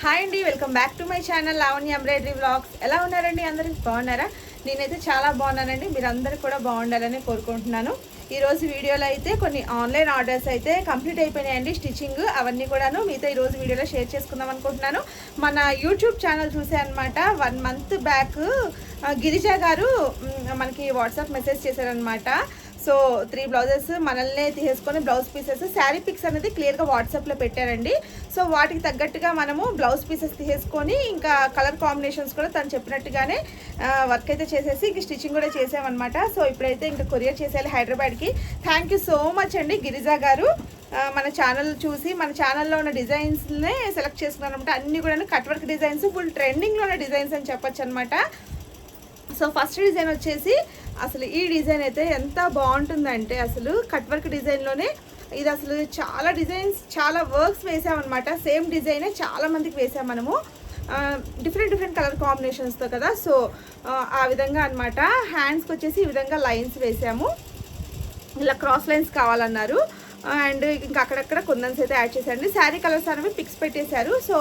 Hi అండి welcome back to my channel Lavanya embroidery blogs ఎలా ఉన్నారండి అందరూ? బాగున్నారా? నేనైతే చాలా బాగున్నానండి. మీరందరూ కూడా బాగుండాలని కోరుకుంటున్నాను. ఈరోజు వీడియోలో అయితే కొన్ని ఆన్లైన్ ఆర్డర్స్ అయితే కంప్లీట్ అయిపోయినాయండి. స్టిచ్చింగ్ అవన్నీ కూడాను మీతో ఈరోజు వీడియోలో షేర్ చేసుకుందాం అనుకుంటున్నాను. మన యూట్యూబ్ ఛానల్ చూసే అనమాట వన్ మంత్ బ్యాక్ గిరిజా గారు మనకి వాట్సాప్ మెసేజ్ చేశారనమాట. సో త్రీ బ్లౌజెస్ మనల్నే తీసేసుకొని బ్లౌజ్ పీసెస్. శారీ పిక్స్ అనేది క్లియర్గా వాట్సాప్లో పెట్టారండి. సో వాటికి తగ్గట్టుగా మనము బ్లౌజ్ పీసెస్ తీసేసుకొని ఇంకా కలర్ కాంబినేషన్స్ కూడా తను చెప్పినట్టుగానే వర్క్ అయితే చేసేసి ఇంక స్టిచ్చింగ్ కూడా చేసామన్నమాట. సో ఇప్పుడైతే ఇంకా కొరియర్ చేసేయాలి హైదరాబాద్కి. థ్యాంక్ యూ సో మచ్ అండి గిరిజా గారు. మన ఛానల్ చూసి మన ఛానల్లో ఉన్న డిజైన్స్నే సెలెక్ట్ చేసుకున్నాను అనమాట అన్నీ కూడా కట్ వర్క్ డిజైన్స్ ఫుల్ ట్రెండింగ్లో ఉన్న డిజైన్స్ అని చెప్పొచ్చు అనమాట సో ఫస్ట్ డిజైన్ వచ్చేసి అసలు ఈ డిజైన్ అయితే ఎంత బాగుంటుందంటే అసలు కట్ వర్క్ డిజైన్లోనే ఇది అసలు చాలా డిజైన్స్ చాలా వర్క్స్ వేసామన్నమాట. సేమ్ డిజైనే చాలా మందికి వేసాం మనము. డిఫరెంట్ డిఫరెంట్ కలర్ కాంబినేషన్స్తో కదా. సో ఆ విధంగా అనమాట హ్యాండ్స్కి వచ్చేసి ఈ విధంగా లైన్స్ వేసాము. ఇలా క్రాస్ లైన్స్ కావాలన్నారు. అండ్ ఇంకా అక్కడక్కడ కుందన్స్ అయితే యాడ్ చేశారండి. శారీ కలర్స్ అనేవి పిక్స్ పెట్టేశారు. సో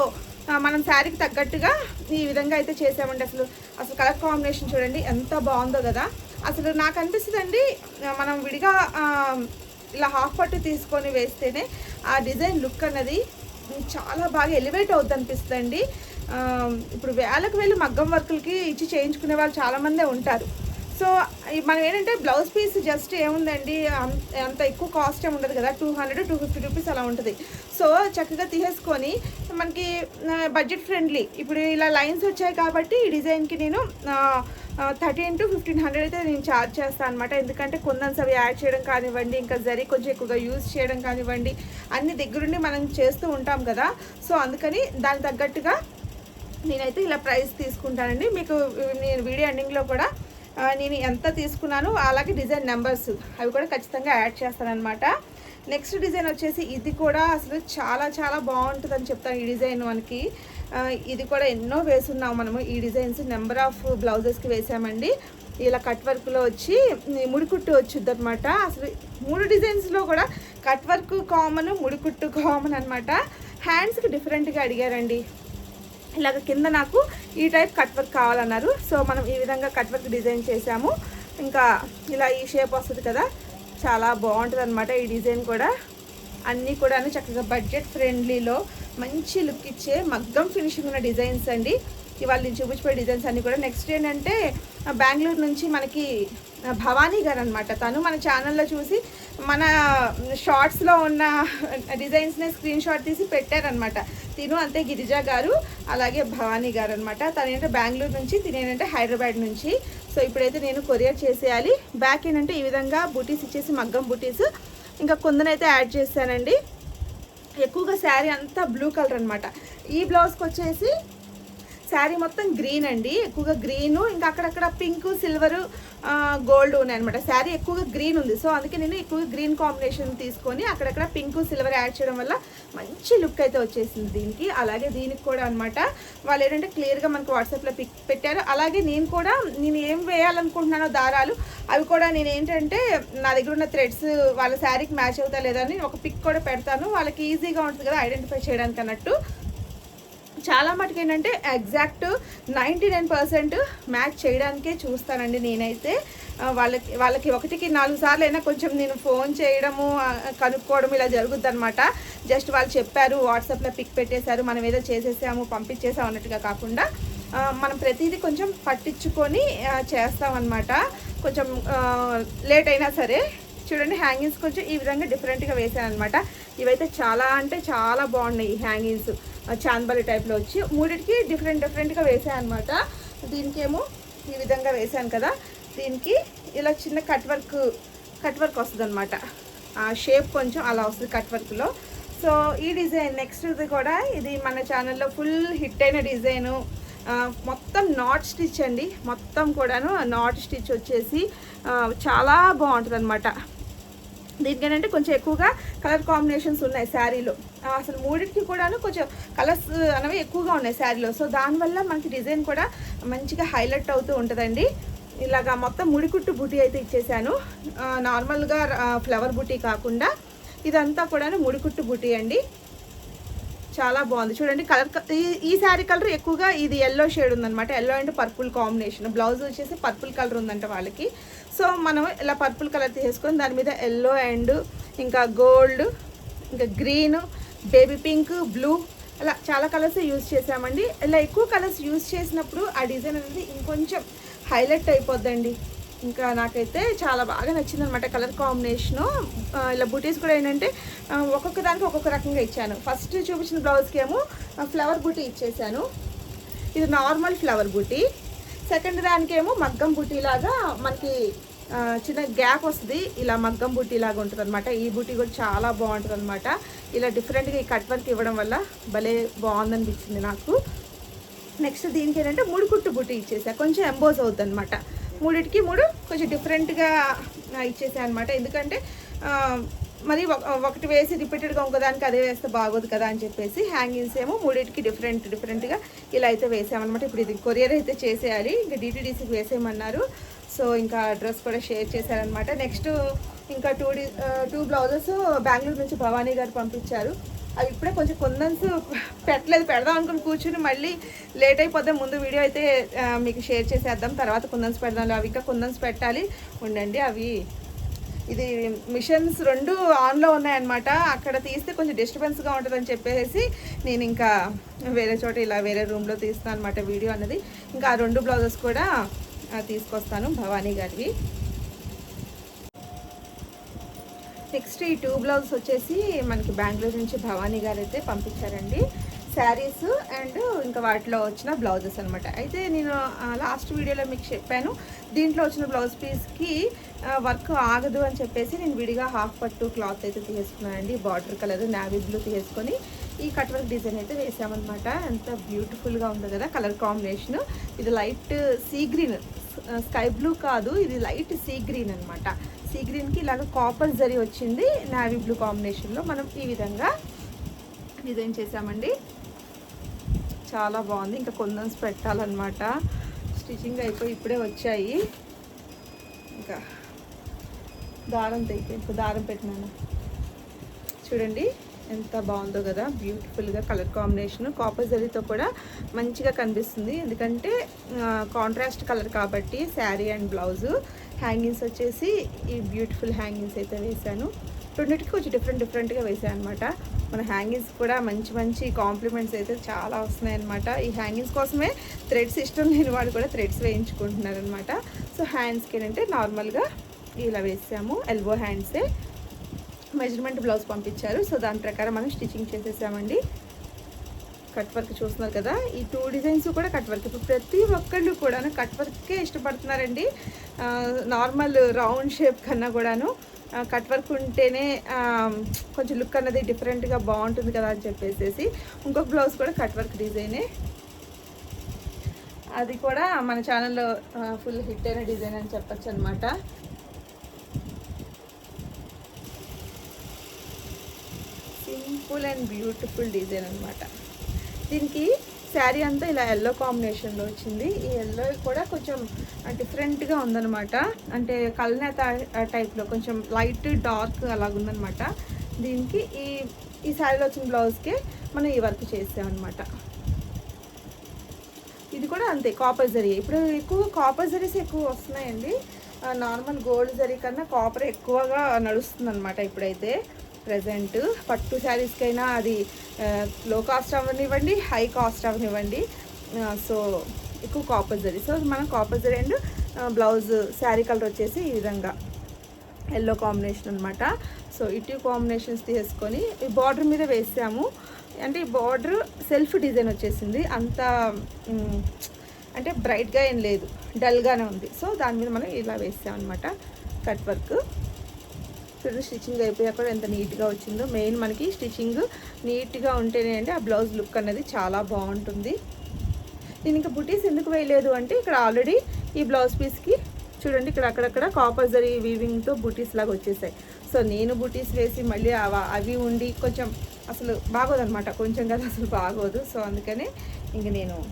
మనం శారీకి తగ్గట్టుగా ఈ విధంగా అయితే చేసామండి. అసలు అసలు కలర్ కాంబినేషన్ చూడండి ఎంత బాగుందో కదా. అసలు నాకు అనిపిస్తుంది అండి మనం విడిగా ఇలా హాఫ్ పట్టు తీసుకొని వేస్తేనే ఆ డిజైన్ లుక్ అన్నది చాలా బాగా ఎలివేట్ అవుద్ది అనిపిస్తుంది ఇప్పుడు వేలకు వెళ్ళి మగ్గం వర్కులకి ఇచ్చి చేయించుకునే వాళ్ళు చాలామందే ఉంటారు. సో మనం ఏంటంటే బ్లౌజ్ పీస్ జస్ట్ ఏముందండి అంత ఎక్కువ కాస్ట్ ఏమి ఉండదు కదా two hundred two fifty rupees అలా ఉంటుంది. సో చక్కగా తీసేసుకొని మనకి బడ్జెట్ ఫ్రెండ్లీ. ఇప్పుడు ఇలా లైన్స్ వచ్చాయి కాబట్టి ఈ డిజైన్కి నేను థర్టీన్ టు ఫిఫ్టీన్ హండ్రెడ్ అయితే నేను ఛార్జ్ చేస్తాను అనమాట ఎందుకంటే కొందన్స్ అవి యాడ్ చేయడం కానివ్వండి ఇంకా జరి కొంచెం ఎక్కువగా యూజ్ చేయడం కానివ్వండి అన్ని దగ్గరుండి మనం చేస్తూ ఉంటాం కదా. సో అందుకని దానికి తగ్గట్టుగా నేనైతే ఇలా ప్రైస్ తీసుకుంటానండి. మీకు నేను వీడియో ఎండింగ్లో కూడా నేను ఎంత తీసుకున్నాను అలాగే డిజైన్ నెంబర్స్ అవి కూడా ఖచ్చితంగా యాడ్ చేస్తానన్నమాట. నెక్స్ట్ డిజైన్ వచ్చేసి ఇది కూడా అసలు చాలా చాలా బాగుంటుందని చెప్తాను ఈ డిజైన్ మనకి ఇది కూడా ఎన్నో వేసున్నాం మనము. ఈ డిజైన్స్ నెంబర్ ఆఫ్ బ్లౌజెస్కి వేసామండి. ఇలా కట్ వర్క్లో వచ్చి ముడికుట్టు వచ్చింది అనమాట అసలు మూడు డిజైన్స్లో కూడా కట్ వర్క్ కామన్ ముడికుట్టు కామన్ అనమాట హ్యాండ్స్కి డిఫరెంట్గా అడిగారండి. ఇలాగ కింద నాకు ఈ టైప్ కట్ వర్క్ కావాలన్నారు. సో మనం ఈ విధంగా కట్ వర్క్ డిజైన్ చేసాము ఇంకా ఇలా ఈ షేప్ వస్తుంది కదా. చాలా బాగుంటుంది అనమాట ఈ డిజైన్ కూడా. అన్నీ కూడా చక్కగా బడ్జెట్ ఫ్రెండ్లీలో మంచి లుక్ ఇచ్చే మగ్గం ఫినిషింగ్ ఉన్న డిజైన్స్ అండి. ఇవాళ నేను చూపించిపోయే డిజైన్స్ అన్నీ కూడా. నెక్స్ట్ ఏంటంటే బెంగళూరు నుంచి మనకి భవానీ గారు అనమాట తను మన ఛానల్లో చూసి మన షార్ట్స్లో ఉన్న డిజైన్స్ని స్క్రీన్ షాట్ తీసి పెట్టారనమాట తిను అంతే గిరిజా గారు అలాగే భవానీ గారు అనమాట తను ఏంటంటే బెంగళూరు నుంచి తినేంటంటే హైదరాబాద్ నుంచి. సో ఇప్పుడైతే నేను కొరియర్ చేసేయాలి. బ్యాక్ ఏంటంటే ఈ విధంగా బుటీస్ ఇచ్చేసి మగ్గం బుటీస్ ఇంకా కొందనైతే యాడ్ చేశానండి. ఎక్కువగా శారీ అంతా బ్లూ కలర్ అనమాట ఈ బ్లౌజ్కి వచ్చేసి శారీ మొత్తం గ్రీన్ అండి. ఎక్కువగా గ్రీను ఇంకా అక్కడక్కడ పింక్ సిల్వర్ గోల్డ్ ఉన్నాయి అనమాట శారీ ఎక్కువగా గ్రీన్ ఉంది. సో అందుకే నేను ఎక్కువగా గ్రీన్ కాంబినేషన్ తీసుకొని అక్కడక్కడ పింక్ సిల్వర్ యాడ్ చేయడం వల్ల మంచి లుక్ అయితే వచ్చేసింది దీనికి. అలాగే దీనికి కూడా అనమాట వాళ్ళు ఏంటంటే క్లియర్గా మనకు వాట్సాప్లో పిక్ పెట్టారు. అలాగే నేను కూడా నేను ఏం వేయాలనుకుంటున్నానో దారాలు అవి కూడా నేను ఏంటంటే నా దగ్గర ఉన్న థ్రెడ్స్ వాళ్ళ శారీకి మ్యాచ్ అవుతా లేదా అని ఒక పిక్ కూడా పెడతాను. వాళ్ళకి ఈజీగా ఉంటుంది కదా ఐడెంటిఫై చేయడానికి అన్నట్టు. చాలా మటుకు ఏంటంటే exact ninety nine percent match చేయడానికే చూస్తానండి నేనైతే. వాళ్ళకి వాళ్ళకి ఒకటికి నాలుగు సార్లు అయినా కొంచెం నేను ఫోన్ చేయడము కనుక్కోవడం ఇలా జరుగుద్ది అనమాట జస్ట్ వాళ్ళు చెప్పారు వాట్సాప్లో పిక్ పెట్టేశారు మనం ఏదో చేసేసాము పంపించేసాము అన్నట్టుగా కాకుండా మనం ప్రతిదీ కొంచెం పట్టించుకొని చేస్తామన్నమాట. కొంచెం లేట్ అయినా సరే చూడండి హ్యాంగింగ్స్ కొంచెం ఈ విధంగా డిఫరెంట్గా వేసాను అనమాట ఇవైతే చాలా అంటే చాలా బాగున్నాయి ఈ హ్యాంగింగ్స్ చాందబలి టైప్లో వచ్చి మూడిటికి డిఫరెంట్ డిఫరెంట్గా వేసాను అనమాట దీనికేమో ఈ విధంగా వేసాను కదా. దీనికి ఇలా చిన్న కట్ వర్క్ కట్ వర్క్ వస్తుంది అనమాట ఆ షేప్ కొంచెం అలా వస్తుంది కట్ వర్క్లో సో ఈ డిజైన్ నెక్స్ట్ ఇది కూడా ఇది మన ఛానల్లో ఫుల్ హిట్ అయిన డిజైను మొత్తం నాట్ స్టిచ్ అండి. మొత్తం కూడాను నాట్ స్టిచ్ వచ్చేసి చాలా బాగుంటుంది అనమాట దీనికి ఏంటంటే కొంచెం ఎక్కువగా కలర్ కాంబినేషన్స్ ఉన్నాయి శారీలో. అసలు మూడింటికి కూడాను కొంచెం కలర్స్ అనేవి ఎక్కువగా ఉన్నాయి శారీలో. సో దానివల్ల మనకి డిజైన్ కూడా మంచిగా హైలైట్ అవుతూ ఉంటుందండి. ఇలాగా మొత్తం ముడికుట్టు బుటీ అయితే ఇచ్చేసాను. నార్మల్గా ఫ్లవర్ బుటీ కాకుండా ఇదంతా కూడాను ముడికుట్టు బుటీ అండి. చాలా బాగుంది. చూడండి కలర్ ఈ- ఈ శారీ కలర్ ఎక్కువగా ఇది ఎల్లో షేడ్ ఉందన్నమాట. Yellow and purple combination blouse వచ్చేసి పర్పుల్ కలర్ ఉందంట వాళ్ళకి. సో మనం ఇలా పర్పుల్ కలర్ తీసుకొని దాని మీద ఎల్లో అండ్ ఇంకా గోల్డ్ ఇంకా గ్రీన్ బేబీ పింక్ బ్లూ అలా చాలా కలర్స్ యూజ్ చేసామండి ఇలా ఎక్కువ కలర్స్ యూజ్ చేసినప్పుడు ఆ డిజైన్ అనేది ఇంకొంచెం హైలైట్ అయిపోద్దండి. ఇంకా నాకైతే చాలా బాగా నచ్చింది అనమాట కలర్ కాంబినేషను. ఇలా బుటీస్ కూడా ఏంటంటే ఒక్కొక్క దానికి ఒక్కొక్క రకంగా ఇచ్చాను. ఫస్ట్ చూపించిన బ్లౌజ్కి ఏమో ఫ్లవర్ బుటీ ఇచ్చేసాను. ఇది నార్మల్ ఫ్లవర్ బుటీ. సెకండ్ దానికేమో మగ్గం బుటీ లాగా మనకి చిన్న గ్యాప్ వస్తుంది. ఇలా మగ్గం బుట్టి లాగా ఉంటుంది అనమాట ఈ బుట్టి కూడా చాలా బాగుంటుంది అనమాట ఇలా డిఫరెంట్గా ఈ కట్ వర్క్ ఇవ్వడం వల్ల భలే బాగుందనిపించింది నాకు. నెక్స్ట్ దీనికి ఏంటంటే మూడు కుట్టు బుట్టి ఇచ్చేసా. కొంచెం ఎంబోజ్ అవుతుంది అనమాట మూడిటికి మూడు కొంచెం డిఫరెంట్గా ఇచ్చేసాను అనమాట ఎందుకంటే మరి ఒకటి వేసి రిపీటెడ్గా ఇంకోదానికి అదే వేస్తే బాగోదు కదా అని చెప్పేసి హ్యాంగింగ్స్ ఏమో మూడింటికి డిఫరెంట్ డిఫరెంట్గా ఇలా అయితే వేసామన్నమాట. ఇప్పుడు ఇది కొరియర్ అయితే చేసేయాలి. ఇంకా డీటీడీసీకి వేసేయమన్నారు. సో ఇంకా అడ్రస్ కూడా షేర్ చేశారనమాట నెక్స్ట్ ఇంకా two D two blouses Bengaluru నుంచి భవానీ గారు పంపించారు. అవి ఇప్పుడే కొంచెం కొందన్స్ పెట్టలేదు పెడదాం అనుకుని కూర్చుని మళ్ళీ లేట్ అయిపోతే ముందు వీడియో అయితే మీకు షేర్ చేసేద్దాం. తర్వాత కుందన్స్ పెడదాం అవి ఇంకా కుందన్స్ పెట్టాలి. ఉండండి అవి ఇది మిషన్స్ రెండు ఆన్లో ఉన్నాయన్నమాట. అక్కడ తీస్తే కొంచెం డిస్టర్బెన్స్గా ఉంటుందని చెప్పేసి నేను ఇంకా వేరే చోట ఇలా వేరే రూమ్లో తీస్తాను అనమాట వీడియో అన్నది. ఇంకా ఆ రెండు బ్లౌజెస్ కూడా తీసుకొస్తాను భవానీ గారివి. నెక్స్ట్ ఈ టూ బ్లౌజ్ వచ్చేసి మనకి బెంగళూరు నుంచి భవానీ గారు అయితే పంపించారండి. శారీస్ అండ్ ఇంకా వాటిలో వచ్చిన బ్లౌజెస్ అనమాట అయితే నేను లాస్ట్ వీడియోలో మీకు చెప్పాను. దీంట్లో వచ్చిన బ్లౌజ్ పీస్కి వర్క్ ఆగదు అని చెప్పేసి నేను విడిగా హాఫ్ పట్టు క్లాత్ అయితే తీసుకున్నానండి బార్డర్ కలర్ నావీ బ్లూ తీసుకొని ఈ కట్ వర్క్ డిజైన్ అయితే వేసామన్నమాట. ఎంత బ్యూటిఫుల్గా ఉంది కదా కలర్ కాంబినేషన్ ఇది light sea green sky blue కాదు ఇది లైట్ సీ గ్రీన్ అనమాట సీ గ్రీన్కి ఇలాగ కాపర్ జరీ వచ్చింది నావీ బ్లూ కాంబినేషన్లో మనం ఈ విధంగా డిజైన్ చేసామండి చాలా బాగుంది ఇంకా కొందన్స్ పెట్టాలన్నమాట. స్టిచ్చింగ్ అయిపోయి ఇప్పుడే వచ్చాయి. ఇంకా దారం తెగి ఇప్పుడు దారం పెట్టినాను. చూడండి. ఎంత బాగుందో కదా. బ్యూటిఫుల్గా కలర్ కాంబినేషన్ కాపర్ జరీతో కూడా మంచిగా కనిపిస్తుంది. ఎందుకంటే కాంట్రాస్ట్ కలర్ కాబట్టి శారీ అండ్ బ్లౌజు హ్యాంగింగ్స్ వచ్చేసి ఈ బ్యూటిఫుల్ హ్యాంగింగ్స్ అయితే వేశాను. రెండింటికి కొంచెం డిఫరెంట్ డిఫరెంట్గా వేసాను అనమాట మన హ్యాంగింగ్స్ కూడా మంచి మంచి కాంప్లిమెంట్స్ అయితే చాలా వస్తున్నాయి అనమాట ఈ హ్యాంగింగ్స్ కోసమే థ్రెడ్స్ ఇష్టం లేని వాళ్ళు కూడా థ్రెడ్స్ వేయించుకుంటున్నారనమాట సో హ్యాండ్స్కి ఏంటంటే నార్మల్గా ఇలా వేసాము. ఎల్బో హ్యాండ్సే మెజర్మెంట్ బ్లౌజ్ పంపించారు. సో దాని ప్రకారం మనం స్టిచ్చింగ్ చేసేసామండి. కట్ వర్క్ చూస్తున్నారు కదా ఈ టూ డిజైన్స్ కూడా కట్ వర్క్. ఇప్పుడు ప్రతి ఒక్కళ్ళు కూడాను కట్ వర్కే ఇష్టపడుతున్నారండి. నార్మల్ రౌండ్ షేప్ కన్నా కూడాను కట్ వర్క్ ఉంటేనే కొంచెం లుక్ అన్నది డిఫరెంట్గా బాగుంటుంది కదా అని చెప్పేసి ఇంకొక బ్లౌజ్ కూడా కట్ వర్క్ డిజైనే. అది కూడా మన ఛానల్లో ఫుల్ హిట్ అయిన డిజైన్ అని చెప్పొచ్చు అనమాట సింపుల్ అండ్ బ్యూటిఫుల్ డిజైన్ అనమాట దీనికి శారీ అంతా ఇలా ఎల్లో కాంబినేషన్లో వచ్చింది. ఈ ఎల్లో కూడా కొంచెం డిఫరెంట్గా ఉందన్నమాట. అంటే కల్నేత టైప్లో కొంచెం లైట్ డార్క్ అలాగుందనమాట దీనికి ఈ ఈ శారీలో వచ్చిన బ్లౌజ్కి మనం ఈ వర్క్ చేసామన్నమాట. ఇది కూడా అంతే కాపర్ జరీ ఇప్పుడు ఎక్కువ కాపర్ జరీస్ ఎక్కువ వస్తున్నాయండి. నార్మల్ గోల్డ్ జరీ కన్నా కాపర్ ఎక్కువగా నడుస్తుంది అనమాట ఇప్పుడైతే. ప్రజెంట్ పట్టు శారీస్కైనా అది లో కాస్ట్ అవనివ్వండి హై కాస్ట్ అవనివ్వండి సో ఎక్కువ కాపర్ సో మనం copper and blouse sari colour వచ్చేసి ఈ విధంగా. ఎల్లో కాంబినేషన్ అనమాట సో ఇటు కాంబినేషన్స్ తీసుకొని ఈ బార్డర్ మీద వేసాము. అంటే ఈ బార్డర్ సెల్ఫ్ డిజైన్ వచ్చేసింది. అంత అంటే బ్రైట్గా ఏం లేదు. డల్గానే ఉంది. సో దాని మీద మనం ఇలా వేసామన్నమాట. కట్ వర్క్ చూడండి స్టిచ్చింగ్ అయిపోయాక కూడా ఎంత నీట్గా వచ్చిందో. మెయిన్ మనకి స్టిచ్చింగ్ నీట్గా ఉంటేనే అంటే ఆ బ్లౌజ్ లుక్ అనేది చాలా బాగుంటుంది. నేను ఇంకా బుటీస్ ఎందుకు వేయలేదు అంటే ఇక్కడ ఆల్రెడీ ఈ బ్లౌజ్ పీస్కి చూడండి ఇక్కడ అక్కడక్కడ కాపర్ జరీ వీవింగ్తో బుటీస్ లాగా వచ్చేసాయి. సో నేను బుటీస్ వేసి మళ్ళీ అవ- అవి ఉండి కొంచెం అసలు బాగోదన్నమాట. కొంచెం కదా అసలు బాగోదు. సో అందుకనే ఇంక నేను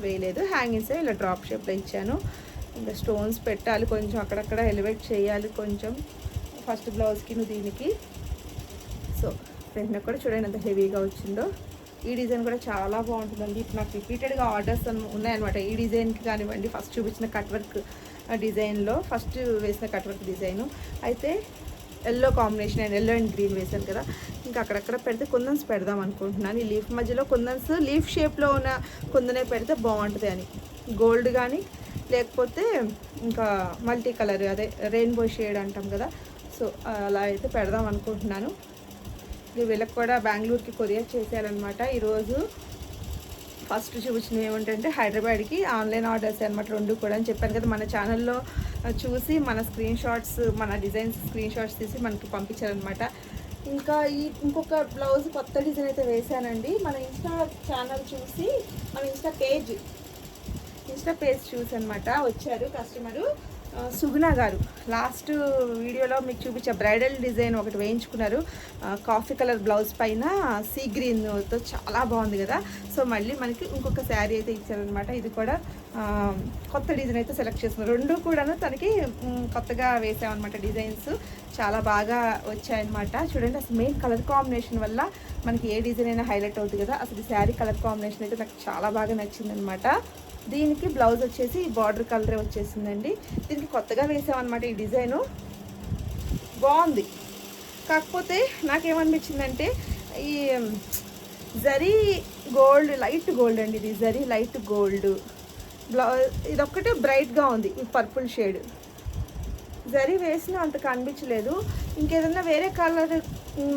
వేయలేదు. హ్యాంగింగ్స్ ఇలా డ్రాప్ షేప్లో ఇచ్చాను. ఇంకా స్టోన్స్ పెట్టాలి. కొంచెం అక్కడక్కడ ఎలివేట్ చేయాలి. కొంచెం ఫస్ట్ బ్లౌజ్కి నువ్వు దీనికి. సో ఫ్రంట్ కూడా చూడండి ఎంత హెవీగా వచ్చిందో. ఈ డిజైన్ కూడా చాలా బాగుంటుందండి. ఇప్పుడు నాకు రిపీటెడ్గా ఆర్డర్స్ ఉన్నాయన్నమాట. ఈ డిజైన్కి కానివ్వండి ఫస్ట్ చూపించిన కట్ వర్క్ డిజైన్లో ఫస్ట్ వేసిన కట్ వర్క్ డిజైను. అయితే yellow combination and yellow and green వేసాను కదా. ఇంకా అక్కడక్కడ పెడితే కుందన్స్ పెడదాం అనుకుంటున్నాను. ఈ లీఫ్ మధ్యలో కుందన్స్ లీఫ్ షేప్లో ఉన్న కుందనే పెడితే బాగుంటుంది అని. గోల్డ్ కానీ లేకపోతే ఇంకా మల్టీ కలర్ అదే రెయిన్బో షేడ్ అంటాం కదా సో అలా అయితే పెడదాం అనుకుంటున్నాను. వీళ్ళకి కూడా బెంగళూరుకి కొరియర్ చేసేయాలన్నమాట ఈరోజు ఫస్ట్ చూపించినవి ఏమిటంటే హైదరాబాద్కి ఆన్లైన్ ఆర్డర్స్ అనమాట రెండు కూడా అని చెప్పాను కదా. మన ఛానల్లో చూసి మన స్క్రీన్ షాట్స్ మన డిజైన్స్ స్క్రీన్ షాట్స్ తీసి మనకి పంపించారనమాట ఇంకా ఈ ఇంకొక బ్లౌజ్ కొత్త డిజైన్ అయితే వేశానండి. మన ఇన్స్టా ఛానల్ చూసి మన ఇన్స్టా పేజ్ ఇన్స్టా పేజ్ చూసి అనమాట వచ్చారు కస్టమరు. సుగుణ గారు లాస్ట్ వీడియోలో మీకు చూపించే బ్రైడల్ డిజైన్ ఒకటి వేయించుకున్నారు. కాఫీ కలర్ బ్లౌజ్ పైన సీ గ్రీన్తో చాలా బాగుంది కదా. సో మళ్ళీ మనకి ఇంకొక శారీ అయితే ఇచ్చారనమాట ఇది కూడా కొత్త డిజైన్ అయితే సెలెక్ట్ చేసుకున్నారు రెండు కూడాను తనకి కొత్తగా వేసామన్నమాట డిజైన్స్ చాలా బాగా వచ్చాయన్నమాట. చూడండి అసలు మెయిన్ కలర్ కాంబినేషన్ వల్ల మనకి ఏ డిజైన్ అయినా హైలైట్ అవుతుంది కదా. అసలు శారీ కలర్ కాంబినేషన్ అయితే నాకు చాలా బాగా నచ్చిందనమాట దీనికి బ్లౌజ్ వచ్చేసి బార్డర్ కలరే వచ్చేసిందండి. దీనికి కొత్తగా వేసామన్నమాట ఈ డిజైను. బాగుంది. కాకపోతే నాకేమనిపించిందంటే ఈ జరీ గోల్డ్ లైట్ గోల్డ్ అండి ఇది జరీ లైట్ గోల్డ్. బ్లౌజ్ ఇదొక్కటే బ్రైట్గా ఉంది ఈ పర్పుల్ షేడ్. జరీ వేసినా అంత కనిపించలేదు ఇంకేదన్నా వేరే కలర్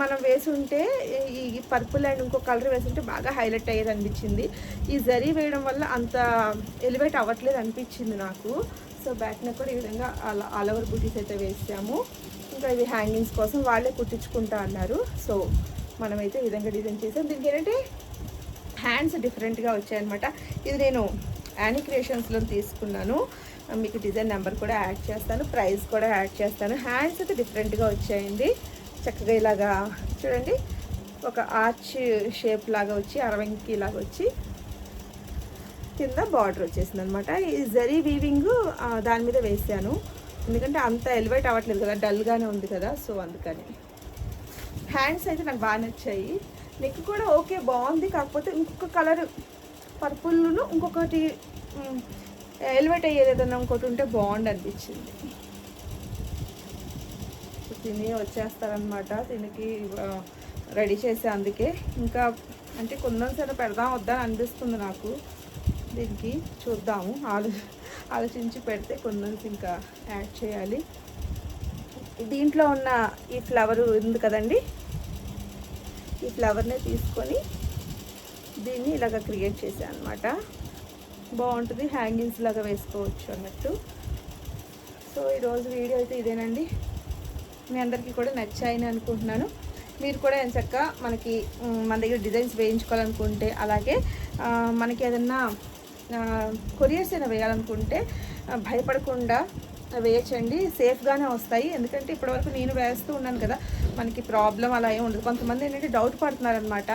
మనం వేసి ఉంటే ఈ పర్పుల్ అండ్ ఇంకో కలర్ వేసుంటే బాగా హైలైట్ అయ్యేది అనిపించింది ఈ జరీ వేయడం వల్ల అంత ఎలివేట్ అవ్వట్లేదు అనిపించింది నాకు. సో బ్యాక్ కూడా ఈ విధంగా అలా ఆల్ ఓవర్ బుటీస్ అయితే వేసాము. ఇంకా ఇవి హ్యాంగింగ్స్ కోసం వాళ్ళే కుట్టించుకుంటా అన్నారు. సో మనమైతే ఈ విధంగా డిజైన్ చేసాం. దీనికి ఏంటంటే హ్యాండ్స్ డిఫరెంట్గా వచ్చాయన్నమాట. ఇది నేను యానీ క్రియేషన్స్లో తీసుకున్నాను. మీకు డిజైన్ నెంబర్ కూడా యాడ్ చేస్తాను ప్రైస్ కూడా యాడ్ చేస్తాను. హ్యాండ్స్ అయితే డిఫరెంట్గా వచ్చాయండి. చక్కగా ఇలాగా చూడండి. ఒక ఆర్చ్ షేప్ లాగా వచ్చి అరవంకి లాగా వచ్చి కింద బార్డర్ వచ్చేసింది అనమాట ఈ జరీ వీవింగ్ దాని మీద వేసాను. ఎందుకంటే అంత ఎలివేట్ అవ్వట్లేదు కదా డల్గానే ఉంది కదా సో అందుకని. హ్యాండ్స్ అయితే నాకు బాగా నచ్చాయి. నెక్ కూడా ఓకే బాగుంది. కాకపోతే ఇంకొక కలర్ పర్పుల్ను ఇంకొకటి ఎలివేట్ అయ్యేది ఏదన్నా ఇంకోటి ఉంటే బాగుండి అనిపించింది తిని వచ్చేస్తారనమాట దీనికి రెడీ చేసే అందుకే. ఇంకా అంటే కుందన్సైనా పెడదాం వద్దా అనిపిస్తుంది నాకు. దీనికి చూద్దాము. ఆలో ఆలోచించి పెడితే కుందన్స్ ఇంకా యాడ్ చేయాలి. దీంట్లో ఉన్న ఈ ఫ్లవర్ ఉంది కదండి? ఈ ఫ్లవర్నే తీసుకొని దీన్ని ఇలాగ క్రియేట్ చేశాను అనమాట బాగుంటుంది హ్యాంగింగ్స్ లాగా వేసుకోవచ్చు అన్నట్టు. సో ఈరోజు వీడియో అయితే ఇదేనండి. మీ అందరికీ కూడా నచ్చాయని అనుకుంటున్నాను. మీరు కూడా ఎంచక్క మనకి మన దగ్గర డిజైన్స్ వేయించుకోవాలనుకుంటే అలాగే మనకి ఏదన్నా కొరియర్స్ అయినా వేయాలనుకుంటే భయపడకుండా వేయచ్చండి. సేఫ్గానే వస్తాయి. ఎందుకంటే ఇప్పటివరకు నేను వేస్తూ ఉన్నాను కదా మనకి ప్రాబ్లం అలా ఏమి ఉండదు. కొంతమంది ఏంటంటే డౌట్ పడుతున్నారనమాట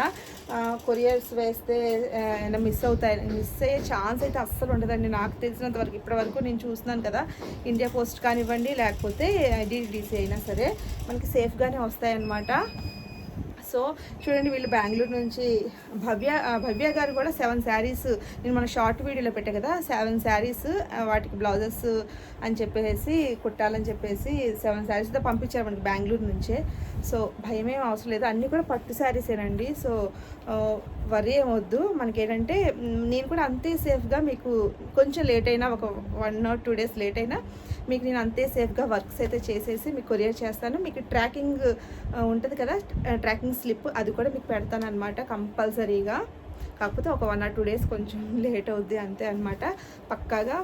కొరియర్స్ వేస్తే ఏమైనా మిస్ అవుతాయి మిస్ అయ్యే ఛాన్స్ అయితే అస్సలు ఉండదండి. నాకు తెలిసినంత వరకు ఇప్పటివరకు నేను చూస్తున్నాను కదా ఇండియా పోస్ట్ కానివ్వండి లేకపోతే డిడిసి అయినా సరే మనకి సేఫ్గానే వస్తాయన్నమాట. సో చూడండి వీళ్ళు బెంగళూరు నుంచి భవ్య భవ్య గారు కూడా సెవెన్ శారీస్ నేను మన షార్ట్ వీడియోలో పెట్టా కదా సెవెన్ శారీస్ వాటికి బ్లౌజెస్ అని చెప్పేసి కుట్టాలని చెప్పేసి సెవెన్ శారీస్తో పంపించారు మనకి బెంగళూరు నుంచే. సో భయమేం అవసరం లేదు. అన్నీ కూడా పట్టు శారీసేనండి. సో వరి ఏమొద్దు మనకి ఏంటంటే నేను కూడా అంతే సేఫ్గా మీకు కొంచెం లేట్ అయినా ఒక one or two days late అయినా మీకు నేను అంతే సేఫ్గా వర్క్స్ అయితే చేసేసి మీకు కొరియర్ చేస్తాను. మీకు ట్రాకింగ్ ఉంటుంది కదా ట్రాకింగ్ స్లిప్ అది కూడా మీకు పెడతాను అనమాట కంపల్సరీగా. కాకపోతే ఒక వన్ ఆర్ టూ డేస్ కొంచెం లేట్ అవుద్ది అంతే అనమాట పక్కాగా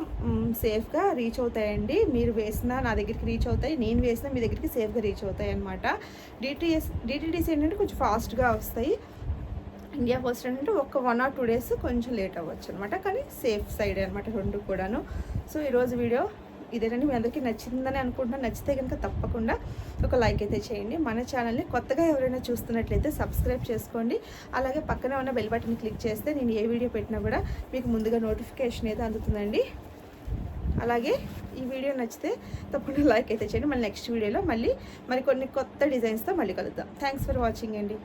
సేఫ్గా రీచ్ అవుతాయండి. మీరు వేసిన నా దగ్గరికి రీచ్ అవుతాయి. నేను వేసినా మీ దగ్గరికి సేఫ్గా రీచ్ అవుతాయి అనమాట డిటిఎస్ డిటిడిసి ఏంటంటే కొంచెం ఫాస్ట్గా వస్తాయి. ఇండియా పోస్ట్ అంటే ఒక వన్ ఆర్ టూ డేస్ కొంచెం లేట్ అవ్వచ్చు అనమాట కానీ సేఫ్ సైడ్ అనమాట రెండు కూడాను. సో ఈరోజు వీడియో ఇదేనండి. మీ అందరికీ నచ్చిందని అనుకుంటున్నాను. నచ్చితే కనుక తప్పకుండా ఒక లైక్ అయితే చేయండి. మన ఛానల్ని కొత్తగా ఎవరైనా చూస్తున్నట్లయితే సబ్స్క్రైబ్ చేసుకోండి. అలాగే పక్కనే ఉన్న బెల్ బటన్ క్లిక్ చేస్తే నేను ఏ వీడియో పెట్టినా కూడా మీకు ముందుగా నోటిఫికేషన్ అయితే అందుతుందండి. అలాగే ఈ వీడియో నచ్చితే తప్పకుండా లైక్ అయితే చేయండి. మళ్ళీ నెక్స్ట్ వీడియోలో మళ్ళీ మరి కొన్ని కొత్త డిజైన్స్తో మళ్ళీ కలుద్దాం. థ్యాంక్స్ ఫర్ వాచింగ్ అండి.